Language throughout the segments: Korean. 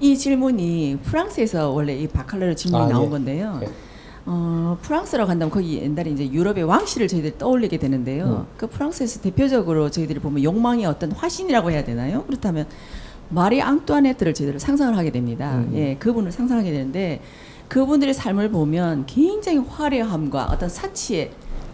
이 질문이 프랑스에서 원래 이 바칼로르 질문이 아, 나온 예. 건데요. 예. 어, 프랑스라고 한다면 거기 옛날에 이제 유럽의 왕실을 저희들이 떠올리게 되는데요. 음. 그 프랑스에서 대표적으로 저희들이 보면 욕망의 어떤 화신이라고 해야 되나요? 그렇다면 마리 앙뚜아네트를 저희들이 상상을 하게 됩니다. 음. 예, 그분을 상상하게 되는데 그분들의 삶을 보면 굉장히 화려함과 어떤 사치의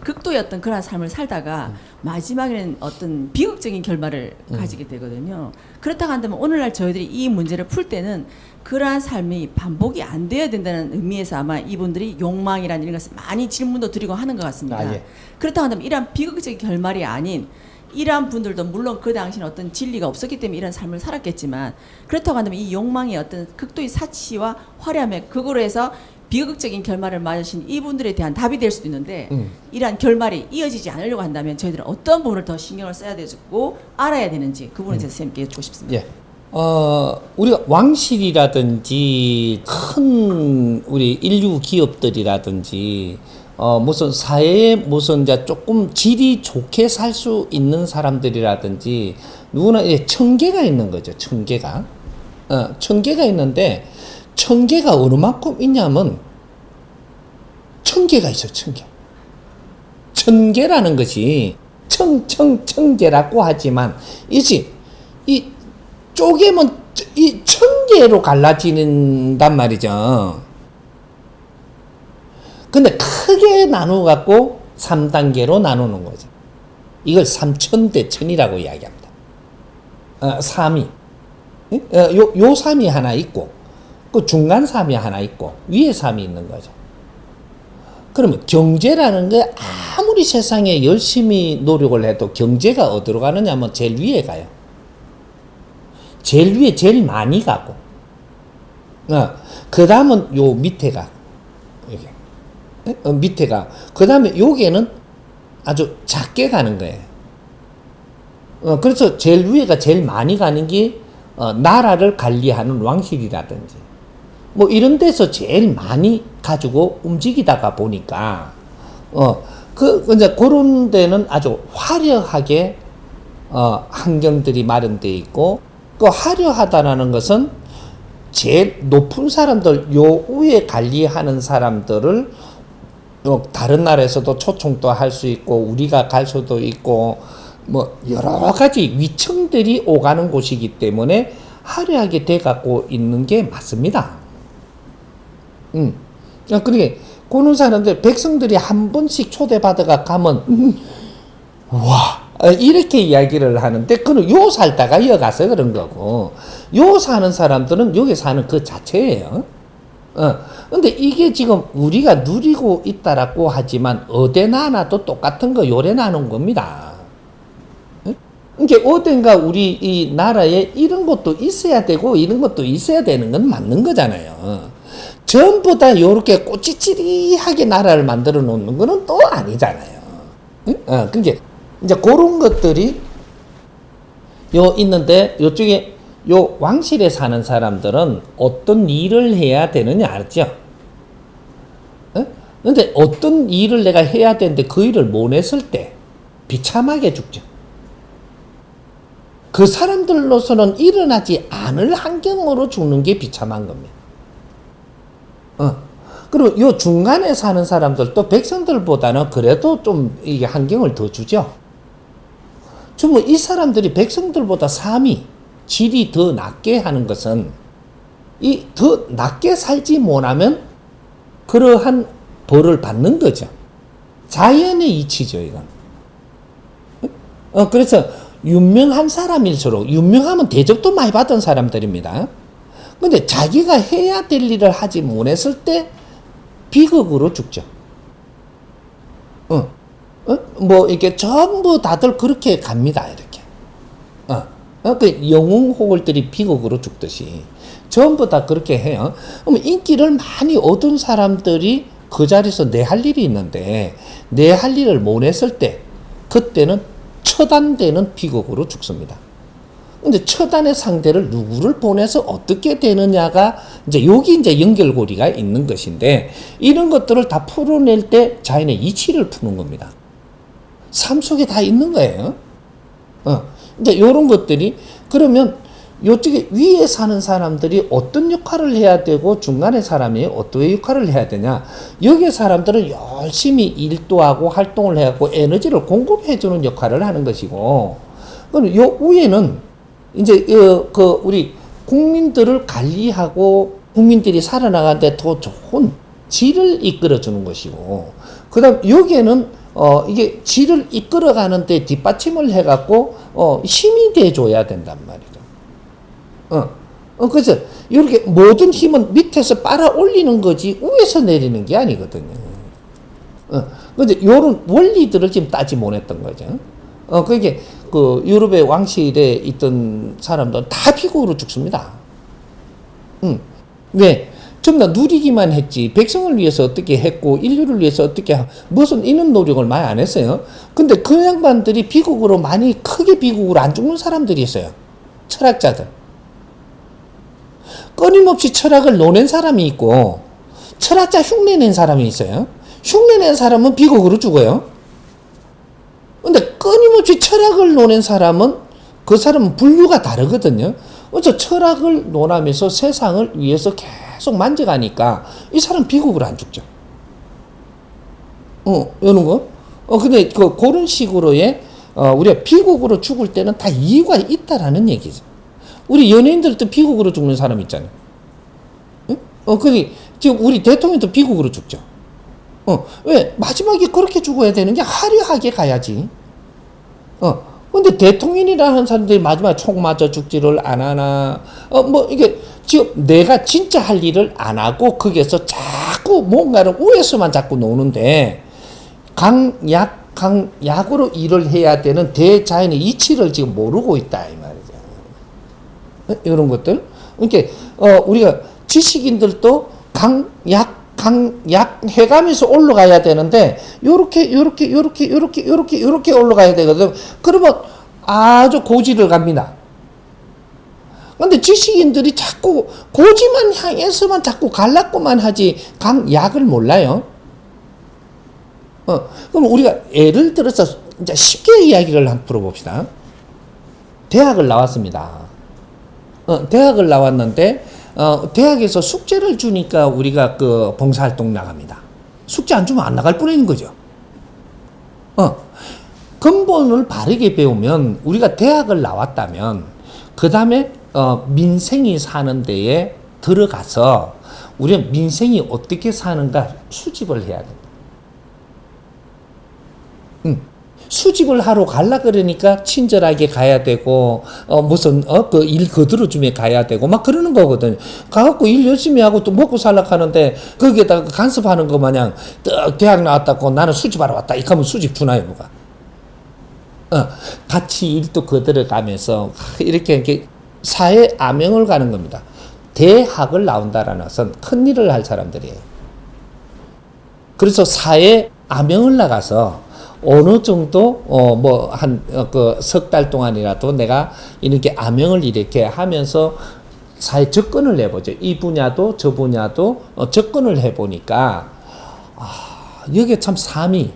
극도의 어떤 그러한 삶을 살다가 마지막에는 어떤 비극적인 결말을 음. 가지게 되거든요. 그렇다고 한다면 오늘날 저희들이 이 문제를 풀 때는 그러한 삶이 반복이 안 되어야 된다는 의미에서 아마 이분들이 욕망이라는 이런 것을 많이 질문도 드리고 하는 것 같습니다. 아, 예. 그렇다고 한다면 이러한 비극적인 결말이 아닌 이러한 분들도 물론 그 당시는 어떤 진리가 없었기 때문에 이런 삶을 살았겠지만 그렇다고 한다면 이 욕망의 어떤 극도의 사치와 화려함의 극으로 해서 비극적인 결말을 맞으신 이분들에 대한 답이 될 수도 있는데 음. 이러한 결말이 이어지지 않으려고 한다면 저희들은 어떤 부분을 더 신경을 써야 되고 알아야 되는지 그 부분에 대해서 선생님께 여쭙고 싶습니다. 예. 어, 우리가 왕실이라든지 큰 우리 인류 기업들이라든지 어, 무슨 사회에 무슨 이제 조금 질이 좋게 살 수 있는 사람들이라든지 누구나 이제 청계가 있는 거죠. 청계가. 어, 청계가 있는데 청계가 어느 만큼 있냐면 천 개가 있어요. 천 개. 천 개라는 것이 청청 청개라고 하지만 이지 이 쪼개면 이 천 개로 갈라지는단 말이죠. 근데 크게 나누어 갖고 3단계로 나누는 거죠. 이걸 삼천대 천이라고 이야기합니다. 어, 삼이. 예? 어, 요, 요 삼이 하나 있고, 그 중간 삼이 하나 있고, 위에 삼이 있는 거죠. 그러면 경제라는 게 아무리 세상에 열심히 노력을 해도 경제가 어디로 가느냐 하면 제일 위에 가요. 제일 위에 제일 많이 가고, 어, 그 다음은 요 밑에 가. 이게. 예? 어, 밑에 가. 그 다음에 요게는 아주 작게 가는 거예요. 어, 그래서 제일 위에가 제일 많이 가는 게 어, 나라를 관리하는 왕실이라든지 뭐 이런 데서 제일 많이 가지고 움직이다가 보니까 어그 이제 그런 데는 아주 화려하게 어 환경들이 마련돼 있고 그 화려하다라는 것은 제일 높은 사람들 요 위에 관리하는 사람들을 어, 다른 나라에서도 초청도 할 수 있고 우리가 갈 수도 있고 뭐 여러 가지 위층들이 오가는 곳이기 때문에 화려하게 돼 갖고 있는 게 맞습니다. 음. 그러게 그런 사람들 백성들이 한 번씩 초대받아가 가면 음, 와 어, 이렇게 이야기를 하는데 그는 요 살다가 이어가서 그런 거고 요 사는 사람들은 여기 사는 그 자체예요. 어. 근데 이게 지금 우리가 누리고 있다라고 하지만 어디 나나도 똑같은 거 요래 나는 겁니다. 응? 이게 어딘가 우리 이 나라에 이런 것도 있어야 되고 이런 것도 있어야 되는 건 맞는 거잖아요. 전부 다 요렇게 꼬치치리하게 나라를 만들어 놓는 거는 또 아니잖아요. 응? 어, 그게 이제 그런 것들이 요 있는데 요쪽에 요 왕실에 사는 사람들은 어떤 일을 해야 되느냐 알죠? 어? 근데 어떤 일을 내가 해야 되는데 그 일을 못 했을 때 비참하게 죽죠. 그 사람들로서는 일어나지 않을 환경으로 죽는 게 비참한 겁니다. 어. 그리고 요 중간에 사는 사람들도 백성들보다는 그래도 좀 이게 환경을 더 주죠. 주로 이 사람들이 백성들보다 삶이 질이 더 낮게 하는 것은 이 더 낮게 살지 못하면 그러한 벌을 받는 거죠. 자연의 이치죠, 이건. 어, 그래서 유명한 사람일수록 유명하면 대접도 많이 받은 사람들입니다. 근데 자기가 해야 될 일을 하지 못했을 때 비극으로 죽죠. 어, 어? 뭐 이렇게 전부 다들 그렇게 갑니다, 이렇게. 어, 어, 그 영웅 호걸들이 비극으로 죽듯이 전부 다 그렇게 해요. 그럼 인기를 많이 얻은 사람들이 그 자리에서 내 할 일이 있는데 내 할 일을 못 했을 때 그때는 처단되는 비극으로 죽습니다. 근데 처단의 상대를 누구를 보내서 어떻게 되느냐가 이제 여기 이제 연결고리가 있는 것인데 이런 것들을 다 풀어낼 때 자연의 이치를 푸는 겁니다. 삶 속에 다 있는 거예요. 어. 이제 요런 것들이 그러면 요쪽에 위에 사는 사람들이 어떤 역할을 해야 되고 중간에 사람이 어떤 역할을 해야 되냐. 여기 사람들은 열심히 일도 하고 활동을 해갖고 에너지를 공급해 주는 역할을 하는 것이고, 그럼 요 위에는 이제 어, 그 우리 국민들을 관리하고 국민들이 살아나가는데 더 좋은 질을 이끌어 주는 것이고, 그다음 여기에는 어 이게 질을 이끌어 가는데 뒷받침을 해갖고 어 힘이 돼 줘야 된단 말이죠. 어, 어, 그래서 이렇게 모든 힘은 밑에서 빨아 올리는 거지 위에서 내리는 게 아니거든요. 어, 근데 요런 원리들을 지금 따지 못했던 거죠. 어, 그게 그 유럽의 왕실에 있던 사람들은 다 비극으로 죽습니다. 응. 왜? 전부 다 누리기만 했지. 백성을 위해서 어떻게 했고, 인류를 위해서 어떻게, 하- 무슨 이런 노력을 많이 안 했어요. 근데 그 양반들이 비극으로 많이 크게 비극으로 안 죽는 사람들이 있어요. 철학자들. 끊임없이 철학을 노낸 사람이 있고 철학자 흉내낸 사람이 있어요. 흉내낸 사람은 비극으로 죽어요. 근데 끊임없이 철학을 노낸 사람은 그 사람은 분류가 다르거든요. 어째 철학을 논하면서 세상을 위해서 계속 만져가니까 이 사람 비극으로 안 죽죠. 어, 이런 거. 어, 근데 그 그런 식으로의 어, 우리가 비극으로 죽을 때는 다 이유가 있다라는 얘기죠. 우리 연예인들도 비극으로 죽는 사람 있잖아요. 응? 어, 그니 지금 우리 대통령도 비극으로 죽죠. 어, 왜 마지막에 그렇게 죽어야 되는 게 화려하게 가야지. 어, 근데 대통령이라는 사람들이 마지막에 총 맞아 죽지를 안 하나. 어, 뭐 이게 지금 내가 진짜 할 일을 안 하고 거기에서 자꾸 뭔가를 위에서만 자꾸 노는데 강약 강약으로 일을 해야 되는 대자연의 이치를 지금 모르고 있다 이 말이죠. 어, 이런 것들. 그러니까 어, 우리가 지식인들도 강약 강 약 해가면서 올라가야 되는데 요렇게 요렇게 요렇게 요렇게 요렇게 요렇게 올라가야 되거든. 그러면 아주 고지를 갑니다. 근데 지식인들이 자꾸 고지만 향해서만 자꾸 갈라고만 하지 강 약을 몰라요. 어, 그럼 우리가 예를 들어서 이제 쉽게 이야기를 한번 풀어봅시다. 대학을 나왔습니다. 어, 대학을 나왔는데 어, 대학에서 숙제를 주니까 우리가 그 봉사활동 나갑니다. 숙제 안 주면 안 나갈 뿐인 거죠. 어, 근본을 바르게 배우면 우리가 대학을 나왔다면 그 다음에 어, 민생이 사는 데에 들어가서 우리는 민생이 어떻게 사는가 수집을 해야 됩니다. 음. 수집을 하러 갈라 그러니까 친절하게 가야 되고 어 무슨 어 그 일 거들어 주면 가야 되고 막 그러는 거거든. 가갖고 일 열심히 하고 또 먹고 살라 하는데 거기에다가 간섭하는 거 마냥 떡 대학 나왔다고 나는 수집하러 왔다. 이렇게 하면 수집 주나요 누가? 어 같이 일도 거들어 가면서 이렇게 이렇게 사회 암영을 가는 겁니다. 대학을 나온다라는 것은 큰 일을 할 사람들이에요. 그래서 사회 암영을 나가서 어느 정도 어 뭐 한 그 석 달 동안이라도 내가 이렇게 암영을 이렇게 하면서 사회 접근을 해보죠. 이 분야도 저 분야도 어 접근을 해보니까 아 여기에 참 삶이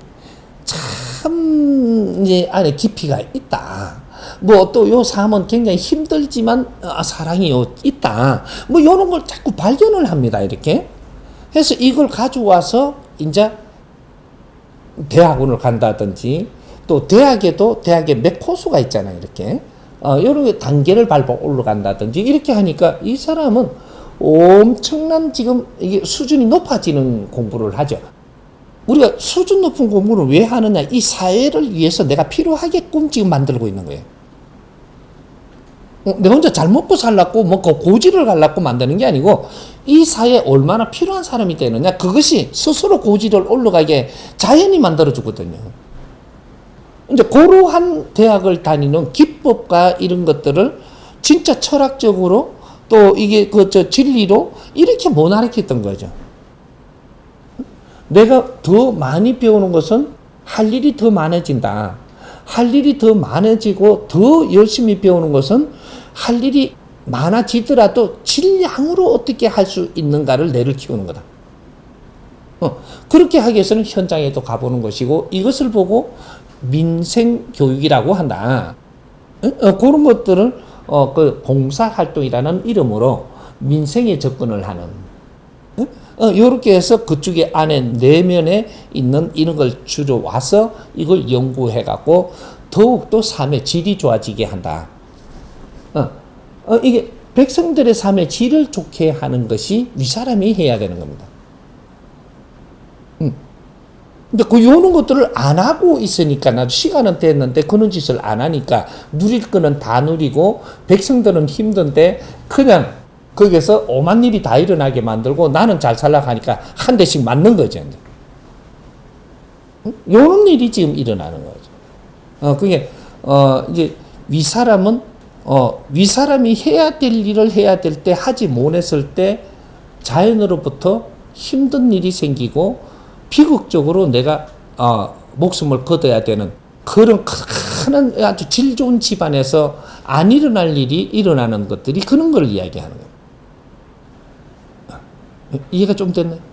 참 이제 안에 깊이가 있다. 뭐 또 요 삶은 굉장히 힘들지만 아, 사랑이 요 있다. 뭐 요런 걸 자꾸 발견을 합니다. 이렇게 해서 이걸 가져와서 이제 대학원을 간다든지 또 대학에도 대학에 몇 코스가 있잖아요 이렇게 어 여러 단계를 밟아 올라간다든지 이렇게 하니까 이 사람은 엄청난 지금 이게 수준이 높아지는 공부를 하죠. 우리가 수준 높은 공부를 왜 하느냐? 이 사회를 위해서 내가 필요하게끔 지금 만들고 있는 거예요. 어, 내가 혼자 잘 먹고 살라고 뭐그 고지를 갈라고 만드는 게 아니고 이 사회에 얼마나 필요한 사람이 되느냐 그것이 스스로 고지를 올라가게 자연히 만들어 주거든요. 이제 그러한 대학을 다니는 기법과 이런 것들을 진짜 철학적으로 또 이게 그 저 진리로 이렇게 못 가르쳤던 거죠. 내가 더 많이 배우는 것은 할 일이 더 많아진다. 할 일이 더 많아지고 더 열심히 배우는 것은 할 일이 많아지더라도 질량으로 어떻게 할 수 있는가를 뇌를 키우는 거다. 어, 그렇게 하기 위해서는 현장에도 가보는 것이고 이것을 보고 민생 교육이라고 한다. 어, 어, 그런 것들을 어, 그 봉사활동이라는 이름으로 민생에 접근을 하는 어, 요렇게 해서 그쪽에 안에 내면에 있는 이런 걸 주로 와서 이걸 연구해 갖고 더욱더 삶의 질이 좋아지게 한다. 어, 어, 이게 백성들의 삶의 질을 좋게 하는 것이 윗사람이 해야 되는 겁니다. 음. 근데 그 요런 것들을 안 하고 있으니까 나도 시간은 됐는데 그런 짓을 안 하니까 누릴 거는 다 누리고 백성들은 힘든데 그냥 거기서 오만 일이 다 일어나게 만들고 나는 잘 살라고 하니까 한 대씩 맞는 거죠. 요런 일이 지금 일어나는 거죠. 어, 그게, 어, 이제 윗사람은, 어, 윗사람이 해야 될 일을 해야 될 때 하지 못했을 때 자연으로부터 힘든 일이 생기고 비극적으로 내가, 어, 목숨을 거둬야 되는 그런 큰 아주 질 좋은 집안에서 안 일어날 일이 일어나는 것들이 그런 걸 이야기하는 거예요. 이해가 좀 됐나요?